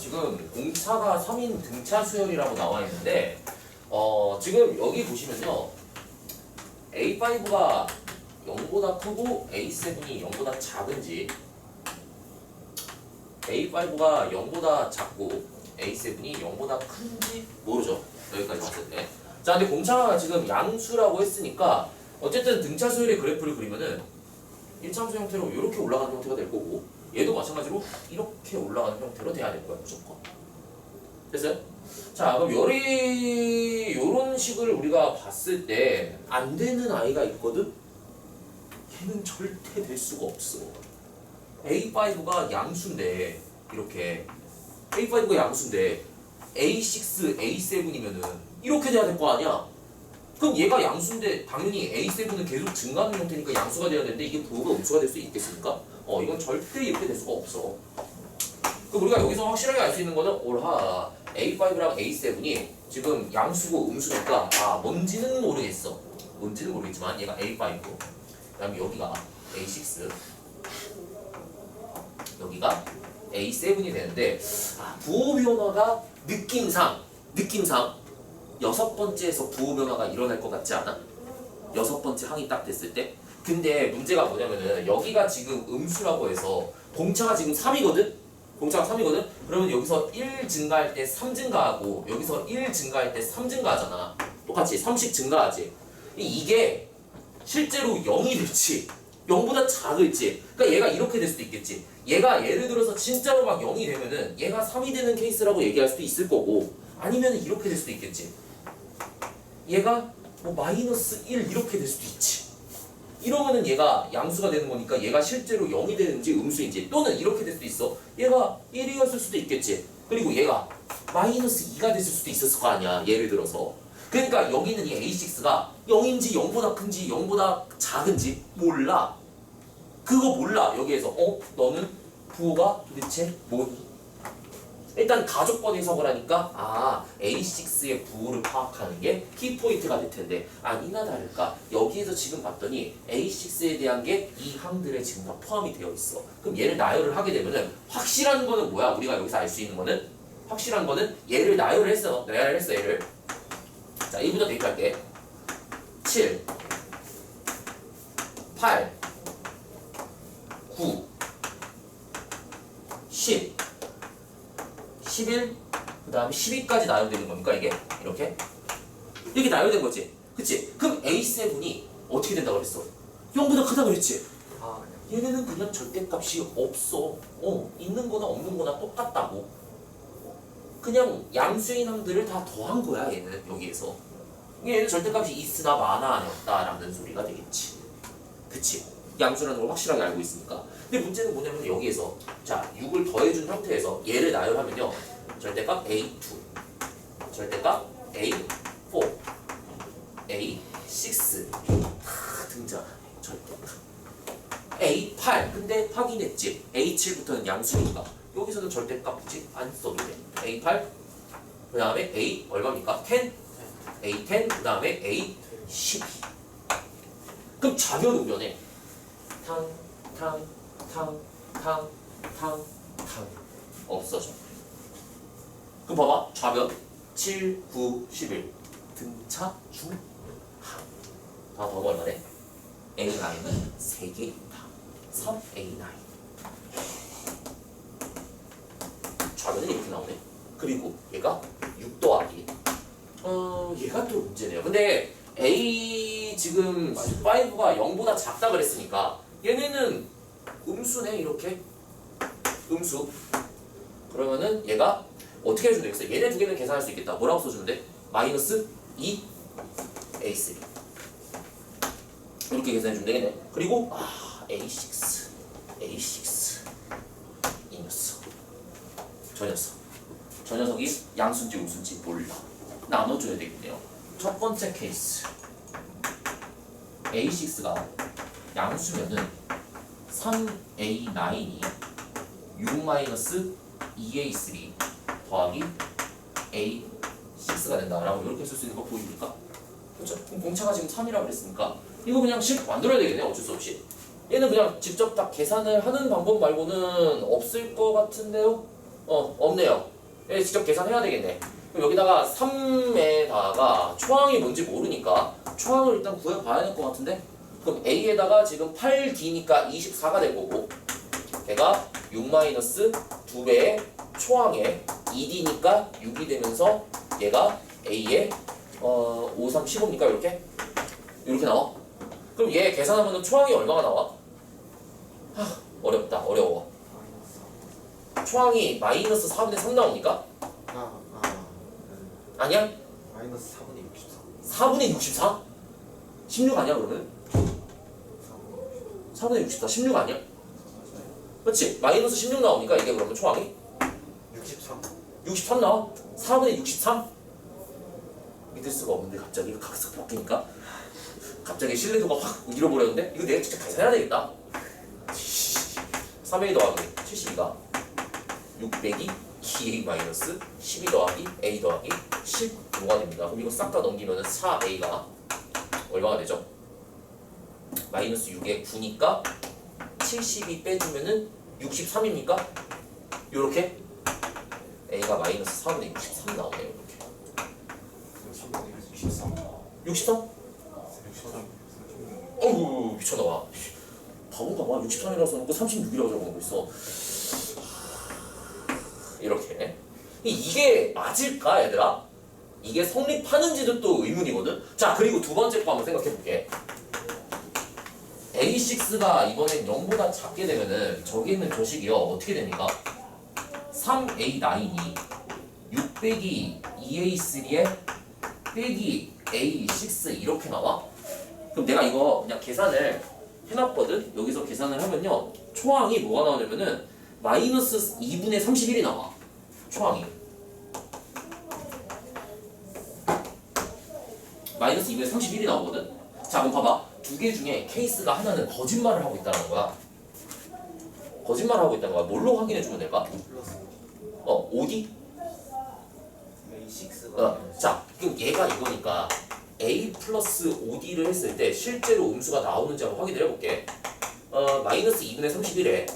지금 공차가 3인 등차 수열이라고 나와 있는데 어 지금 여기 보시면요 A5가 0보다 크고 A7이 0보다 작은지 A5가 0보다 작고 A7이 0보다 큰지 모르죠 여기까지 봤을 때. 자 근데 공차가 지금 양수라고 했으니까 어쨌든 등차 수열의 그래프를 그리면은 일참수 형태로 이렇게 올라가는 형태가 될 거고 얘도 마찬가지로 이렇게 올라가는 형태로 돼야 될 거야 무조건 됐어요? 자 그럼 요리 요런 식을 우리가 봤을 때 안 되는 아이가 있거든? 얘는 절대 될 수가 없어 A5가 양수인데 이렇게 A5가 양수인데 A6, A7이면은 이렇게 돼야 될 거 아니야? 그럼 얘가 양수인데 당연히 A7은 계속 증가하는 형태니까 양수가 돼야 되는데 이게 부호가 음수가 될 수 있겠습니까? 어 이건 절대 이렇게 될 수가 없어. 그럼 우리가 여기서 확실하게 알 수 있는 거는 올하 A5랑 A7이 지금 양수고 음수니까 아 뭔지는 모르겠어. 뭔지는 모르겠지만 얘가 A5 그다음에 여기가 A6 여기가 A7이 되는데 아, 부호 변화가 느낌상 느낌상 여섯 번째에서 부호 변화가 일어날 것 같지 않아? 여섯 번째 항이 딱 됐을 때 근데 문제가 뭐냐면은 여기가 지금 음수라고 해서 공차가 지금 3이거든? 공차가 3이거든? 그러면 여기서 1 증가할 때 3 증가하고 여기서 1 증가할 때 3 증가하잖아. 똑같이 3씩 증가하지. 이게 실제로 0이 될지 0보다 작을지 그러니까 얘가 이렇게 될 수도 있겠지. 얘가 예를 들어서 진짜로 막 0이 되면은 얘가 3이 되는 케이스라고 얘기할 수도 있을 거고 아니면 이렇게 될 수도 있겠지. 얘가 뭐 마이너스 1 이렇게 될 수도 있지 이러면은 얘가 양수가 되는 거니까 얘가 실제로 0이 되는지 음수인지 또는 이렇게 될 수도 있어 얘가 1이었을 수도 있겠지 그리고 얘가 마이너스 2가 됐을 수도 있었을 거 아니야 예를 들어서 그러니까 여기는 이 A6가 0인지 0보다 큰지 0보다 작은지 몰라 그거 몰라 여기에서 어? 너는 부호가 도대체 뭐니? 일단 가족번 해석을 하니까 아 A6의 부호를 파악하는 게 키포인트가 될 텐데 아니나 다를까? 여기에서 지금 봤더니 A6에 대한 게 이 항들에 지금 다 포함이 되어 있어. 그럼 얘를 나열을 하게 되면은 확실한 거는 뭐야? 우리가 여기서 알 수 있는 거는? 확실한 거는 얘를 나열을 했어. 나열을 했어 얘를. 자 1부터 대입할게. 7 8 9 10 11, 그 다음에 12까지 나열되는 겁니까, 이게? 이렇게? 이렇게 나열된 거지? 그치? 그럼 A7이 어떻게 된다고 그랬어? 0보다 크다 그랬지? 아, 얘네는 그냥 절대값이 없어. 어, 있는 거나 없는 거나 똑같다고. 그냥 양수인 항들을 다 더한 거야, 얘는, 여기에서. 얘는 절대값이 있으나 마나 아니었다라는 소리가 되겠지. 그치? 양수라는 걸 확실하게 알고 있으니까. 근데 문제는 뭐냐면 여기에서 자 6을 더해준 상태에서 얘를 나열하면요 절대값 A2 절대값 A4 A6 하, 등장. 절대값. A8 근데 확인했지? A7부터는 양수니까. 여기서는 절대값이지? 안 써도 돼. A8 그 다음에 A 얼마입니까? 10 A10 그 다음에 A12 그럼 좌변 우변에 탕, 탕, 탕, 탕, 탕, 탕. 없어져. 그럼 봐봐 좌변 7, 9, 11 등차 중항 다 더하면 얼마네? A9은 3개 있다. 3A9 좌변은 이렇게 나오네. 그리고 얘가 6 더하기 어 얘가 또 문제네요. 근데 A 지금 5가 0보다 작다 그랬으니까 얘네는 음수네 이렇게 음수 그러면은 얘가 어떻게 해주면 되겠어? 얘네 두 개는 계산할 수 있겠다. 뭐라고 써주면 돼? 마이너스 2 A3 이렇게 계산해주면 되겠네. 그리고 아 A6 A6 이 녀석 저 녀석 저 녀석이 양수인지 음수인지 몰라. 나눠줘야 되겠네요. 첫 번째 케이스 A6가 양수면은 3A9이 6-2A3 더하기 A6가 된다라고 이렇게 쓸 수 있는 거 보입니까? 그렇죠? 그럼 공차가 지금 3이라고 그랬으니까 이거 그냥 식 만들어야 되겠네 어쩔 수 없이 얘는 그냥 직접 딱 계산을 하는 방법 말고는 없을 것 같은데요? 어 없네요. 예, 직접 계산해야 되겠네. 그럼 여기다가 3에다가 초항이 뭔지 모르니까 초항을 일단 구해봐야 될 것 같은데 그럼 A에다가 지금 8D니까 24가 될 거고 걔가 6 마이너스 2배의 초항에 2D니까 6이 되면서 얘가 A의 어, 5, 3, 15니까 이렇게 이렇게 나와 그럼 얘 계산하면 초항이 얼마가 나와? 하, 어렵다 어려워 초항이 마이너스 4분의 3 나오니까 아, 아, 음, 아니야? 마이너스 4분의 64. 4분의 64? 16 아니야 그러면? 4분의 64 16 아니야? 그렇지 마이너스 16 나오니까 이게 그러면 초항이 63. 63 나와? 4분의 63? 믿을 수가 없는데 갑자기 각sắc 바뀌니까 갑자기 신뢰도가 확 잃어버렸는데 이거 내가 진짜 계산해야 되겠다 3a 더하기 72가 6 빼기 2a 마이너스 12 더하기 a 더하기 15가 됩니다 그럼 이거 싹 다 넘기면 4a가 얼마가 되죠? 마이너스 6에 9니까 72 빼주면은 63입니까? 요렇게 a가 마이너스 4분의 63 나오네요 이렇게 3분의 63. 63? 63. 어우 미쳐나와 바본가 봐 63이라고 써놓고 36이라고 적어놓고 있어 이렇게 이게 맞을까 얘들아? 이게 성립하는지도 또 의문이거든 자 그리고 두 번째 거 한번 생각해볼게 A6가 이번엔 0보다 작게 되면은 저기 있는 저식이요 어떻게 됩니까? 3A9이 6 빼기 2A3에 빼기 A6 이렇게 나와? 그럼 내가 이거 그냥 계산을 해놨거든? 여기서 계산을 하면요 초항이 뭐가 나오냐면은 마이너스 2분의 31이 나와 초항이 마이너스 2분의 31이 나오거든? 자 그럼 봐봐 두 개 중에 케이스가 하나는 거짓말을 하고 있다는 거야 거짓말을 하고 있다는 거야 뭘로 확인해주면 될까? 플러스 어 어디? A6가 어, 자, 그럼 얘가 이거니까 a 플러스 5d를 했을 때 실제로 음수가 나오는지 한번 확인을 해볼게. 어, 마이너스 2분의 31에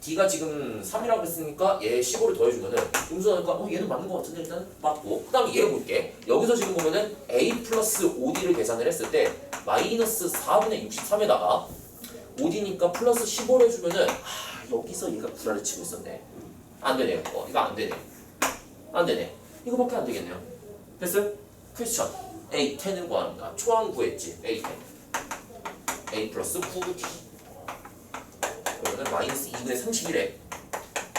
d가 지금 3이라고 했으니까 얘 15를 더해주면은 음수가 나니까 어, 얘는 맞는 것 같은데 일단 맞고 그 다음에 얘 볼게. 여기서 지금 보면은 a 플러스 5d를 계산을 했을 때 마이너스 4분의 63에다가 5d니까 플러스 15를 해주면은 아, 여기서 얘가 구라를 치고 있었네. 안 되네요. 어, 이거 안 되네. 안 되네. 이거밖에 안 되겠네요. 됐어요? 퀘스천 A10을 구합니다. 초항 구했지. A10. A 플러스 9D. 그러면 마이너스 2분의 31에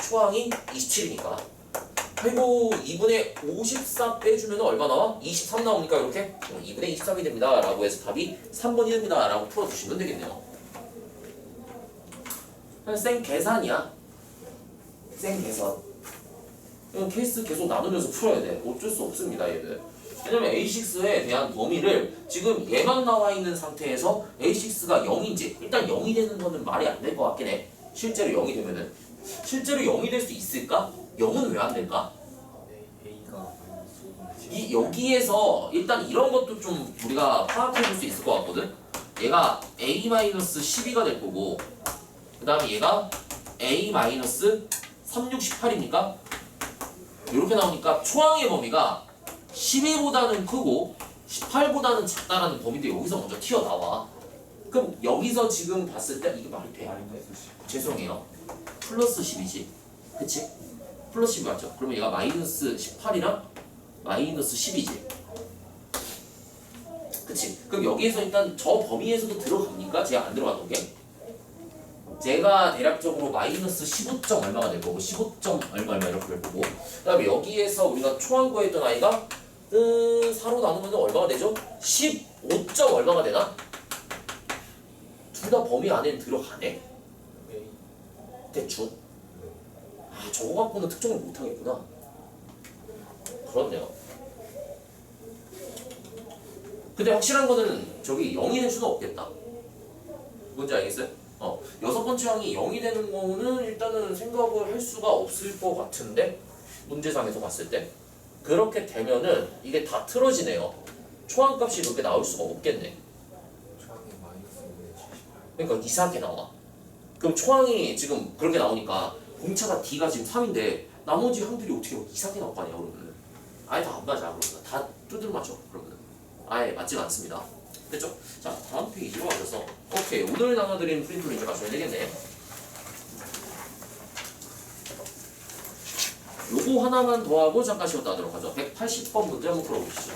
초항이 27이니까 그리고 2분의 54 빼주면 얼마 나와? 23 나오니까 이렇게 2분의 23이 됩니다. 라고 해서 답이 3번이 됩니다. 라고 풀어주시면 되겠네요. 그냥 생 계산이야. 생 계산. 이건 케이스 계속 나누면서 풀어야 돼. 어쩔 수 없습니다, 얘들. 왜냐면 A6에 대한 범위를 지금 얘만 나와 있는 상태에서 A6가 0인지 일단 0이 되는 거는 말이 안 될 것 같긴 해. 실제로 0이 되면은 실제로 0이 될 수 있을까? 0은 왜 안 될까? A가 마이너스 5분의 이 여기에서 일단 이런 것도 좀 우리가 파악해 볼 수 있을 것 같거든. 얘가 A-12가 될 거고 그 다음에 얘가 A-368입니까? 이렇게 나오니까 초항의 범위가 12보다는 크고 18보다는 작다라는 범위인데 여기서 먼저 튀어나와. 그럼 여기서 지금 봤을 때 이게 말이 돼? 마이너스 10. 죄송해요. 플러스 10이지. 그치? 플러스 10 맞죠? 그러면 얘가 마이너스 18이랑 마이너스 10이지. 그치? 그럼 여기에서 일단 저 범위에서도 들어갑니까? 제가 안 들어갔던 게? 제가 대략적으로 마이너스 15점 얼마가 될 거고 15점 얼마 얼마 이렇게 될 거고 그 다음에 여기에서 우리가 초항구했던 아이가 음, 4로 나누면 얼마가 되죠? 15점 얼마가 되나? 둘 다 범위 안에 들어가네? 대충 아 저거 갖고는 특정을 못하겠구나 그렇네요 근데 확실한 거는 저기 0이 될 수는 없겠다 뭔지 알겠어요? 어 여섯 번째 항이 0이 되는 거는 일단은 생각을 할 수가 없을 것 같은데 문제상에서 봤을 때. 그렇게 되면은 이게 다 틀어지네요. 초항값이 그렇게 나올 수가 없겠네. 초항이 마이너스 5분의 78. 그러니까 이상하게 나와. 그럼 초항이 지금 그렇게 나오니까 공차가 D가 지금 3인데 나머지 항들이 어떻게 이상하게 나올 거 아니야 그러면 아예 다 안 맞아 그러면 다 두들 맞죠 그러면 아예 맞지가 않습니다 됐죠? 자 다음 페이지로 가셔서 오케이. 오늘 나눠드린 프린트를 이제 가셔야 되겠네. 요거 하나만 더하고 잠깐 쉬었다 하도록 하죠. 180번 문제 한번 풀어보시죠